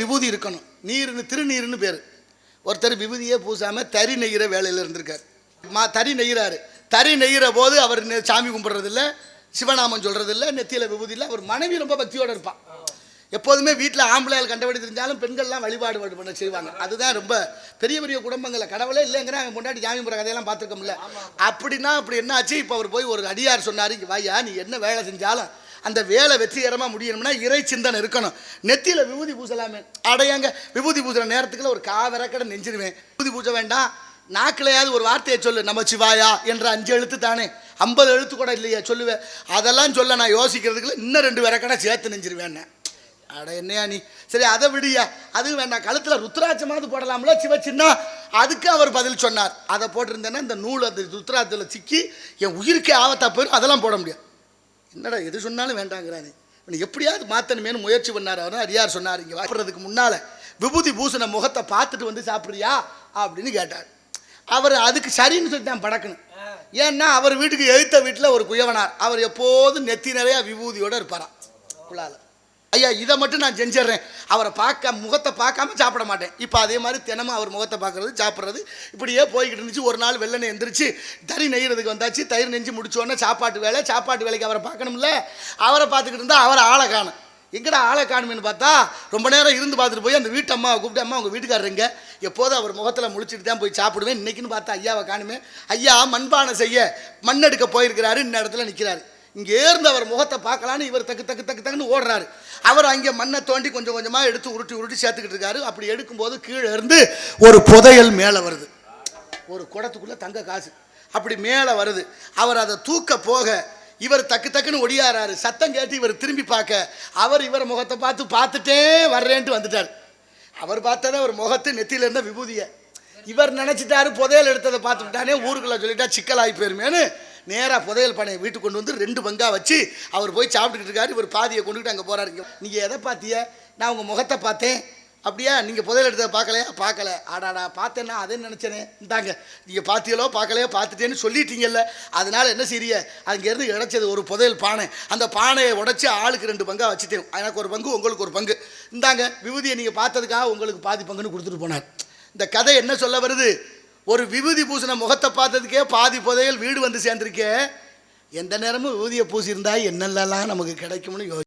விபூதி இருக்கணும். நீர்னு திருநீர்னு பேர். ஒருத்தர் விபூதியே பூசாமல் தறி நெய்கிற வேலையில் இருந்திருக்கார். மா தறி நெய்கிறாரு தறி நெய்கிற போது அவர் சாமி கும்பிட்றதில்ல சிவநாமம் சொல்கிறதில்ல நெத்தியில் விபூதி இல்லை அவர் மனைவி ரொம்ப பக்தியோடு இருப்பான். எப்போதுமே வீட்டில் ஆம்பளையால் கண்டபடி தெரிஞ்சாலும் பெண்கள்லாம் வழிபாடு வழிபாடு பண்ண செய்வாங்க. அதுதான் ரொம்ப பெரிய பெரிய குடும்பங்களில். கடவுளே இல்லைங்கிற அவன் முன்னாடி ஜாமி போகிற கதையெல்லாம் பார்த்துருக்கோம்ல. அப்படின்னா அப்படி என்ன ஆச்சு? இப்போ அவர் போய் ஒரு அடியார் சொன்னார் இங்கே வாயா நீ என்ன வேலை செஞ்சாலும் அந்த வேலை வெற்றிகரமாக முடியணும்னா இறை சிந்தனை இருக்கணும். நெத்தியில் விபூதி பூசலாமே. அடையாங்க விபூதி பூசுகிற நேரத்துக்குள்ள ஒரு காவிரக்கடை நெஞ்சிருவேன். விபூதி பூச வேண்டாம். நாக்கிலையாவது ஒரு வார்த்தையை சொல்லு. நம்ம சிவாயா என்ற அஞ்சு எழுத்து தானே. ஐம்பது எழுத்து கூட இல்லையா சொல்லுவேன் அதெல்லாம் சொல்ல நான் யோசிக்கிறதுக்குள்ள இன்னும் ரெண்டு விரக்கடை சேர்த்து நெஞ்சிருவேன் அட என்னையா நீ? சரி அதை விடியா அது வேண்டாம். கழுத்தில் ருத்ராட்சமாவது போடலாம்ல சிவ சின்ன அதுக்கு அவர் பதில் சொன்னார். அதை போட்டிருந்தேன்னா இந்த நூல் அந்த ருத்ராட்சத்தில் சிக்கி என் உயிருக்கே ஆபத்தாக போயிடும் அதெல்லாம் போட முடியாது. என்னடா எது சொன்னாலும் வேண்டாங்கிறானே இவனை எப்படியாவது மாற்றணுமேனு முயற்சி பண்ணார் அவர். அரியார் சொன்னார் இங்கே சாப்பிட்றதுக்கு முன்னால் விபூதி பூசண முகத்தை பார்த்துட்டு வந்து சாப்பிட்றியா? அப்படின்னு கேட்டார். அவர் அதுக்கு சரின்னு சொல்லி தான் படக்கணும். ஏன்னா அவர் வீட்டுக்கு எழுத்த வீட்டில் ஒரு குயவனார். அவர் எப்போதும் நெத்தி நிறையா விபூதியோடு இருப்பாராம். குழால ஐயா இதை மட்டும் நான் செஞ்சிடுறேன். அவரை பார்க்க முகத்தை பார்க்காம சாப்பிட மாட்டேன். இப்போ அதே மாதிரி தினமும் அவர் முகத்தை பார்க்கறது சாப்பிட்றது. இப்படியே போய்கிட்டு இருந்துச்சு. ஒரு நாள் வெள்ளனை எந்திரிச்சு தறி நெய்யறதுக்கு வந்தாச்சு. தயிர் நெஞ்சு முடிச்சோடனே சாப்பாட்டு வேலை சாப்பாட்டு வேலைக்கு அவரை பார்க்கணும்ல. அவரை பார்த்துக்கிட்டு இருந்தால் அவரை ஆளை காணும். எங்கடா ஆளை காணுமேனு பார்த்தா ரொம்ப நேரம் இருந்து பார்த்துட்டு போய் அந்த வீட்டு அம்மாவை கூப்பிட்டு அம்மா உங்கள் வீட்டுக்காரருங்க எப்போதும் அவர் முகத்தில் முழிச்சிட்டு தான் போய் சாப்பிடுவேன். இன்னைக்குன்னு பார்த்தா ஐயாவை காணுமே. ஐயா மண்பானை செய்ய மண் எடுக்க போயிருக்கிறாரு. இந்த இடத்துல நிற்கிறாரு இங்கே இருந்து அவர் முகத்தை பார்க்கலான்னு இவர் தக்கு தக்கு தக்கு தக்குன்னு ஓடுறாரு. அவர் அங்கே மண்ணை தோண்டி கொஞ்சம் கொஞ்சமாக எடுத்து உருட்டி உருட்டி சேர்த்துக்கிட்டு இருக்காரு. அப்படி எடுக்கும்போது கீழே இருந்து ஒரு புதையல் மேலே வருது. ஒரு குடத்துக்குள்ளே தங்க காசு. அப்படி மேலே வருது. அவர் அதை தூக்க போக இவர் டக்கு டக்குன்னு ஒடியாராரு. சத்தம் கேட்டு இவர் திரும்பி பார்க்க அவர் இவர் முகத்தை பார்த்து பார்த்துட்டே வர்றேன்ட்டு வந்துட்டார். அவர் பார்த்ததை அவர் முகத்து நெத்தியில இருந்த விபூதியை. இவர் நினச்சிட்டாரு புதையல் எடுத்ததை பார்த்துட்டானே ஊருக்குள்ளே சொல்லிட்டா சிக்கலாகி போயிருமேனு நேராக புதையல் பானையை வீட்டுக்கு கொண்டு வந்து ரெண்டு பங்கா வச்சு அவர் போய் சாப்பிட்டுக்கிட்டு இருக்காரு. இவர் பாதியை கொண்டுக்கிட்டு அங்கே போகிறாருங்க நீங்கள் எதை பார்த்திய? நான் உங்கள் முகத்தை பார்த்தேன். அப்படியா? நீங்கள் புதையல் எடுத்ததை பார்க்கலையா? பார்க்கல. ஆடாடா பார்த்தேன்னா அதே நினச்சேனே. இந்தாங்க. நீங்கள் பார்த்தீங்களோ பார்க்கலையோ பார்த்துட்டேன்னு சொல்லிட்டீங்கல்ல. அதனால் என்ன செய்ய அங்கேருந்து இடைச்சது ஒரு புதையல் பானை. அந்த பானையை உடச்சி ஆளுக்கு ரெண்டு பங்காக வச்சுட்டேன் எனக்கு ஒரு பங்கு உங்களுக்கு ஒரு பங்கு. இந்தாங்க விபூதியை நீங்கள் பார்த்ததுக்காக உங்களுக்கு பாதி பங்குன்னு கொடுத்துட்டு போனார். இந்த கதை என்ன சொல்ல வருது? ஒரு விபூதி பூசின முகத்தை பார்த்ததுக்கே பாதி புதையல் வீடு வந்து சேர்ந்துருக்கே. எந்த நேரமும் விபூதியை பூசியிருந்தா என்னெல்லாம் நமக்கு கிடைக்கும்னு யோசி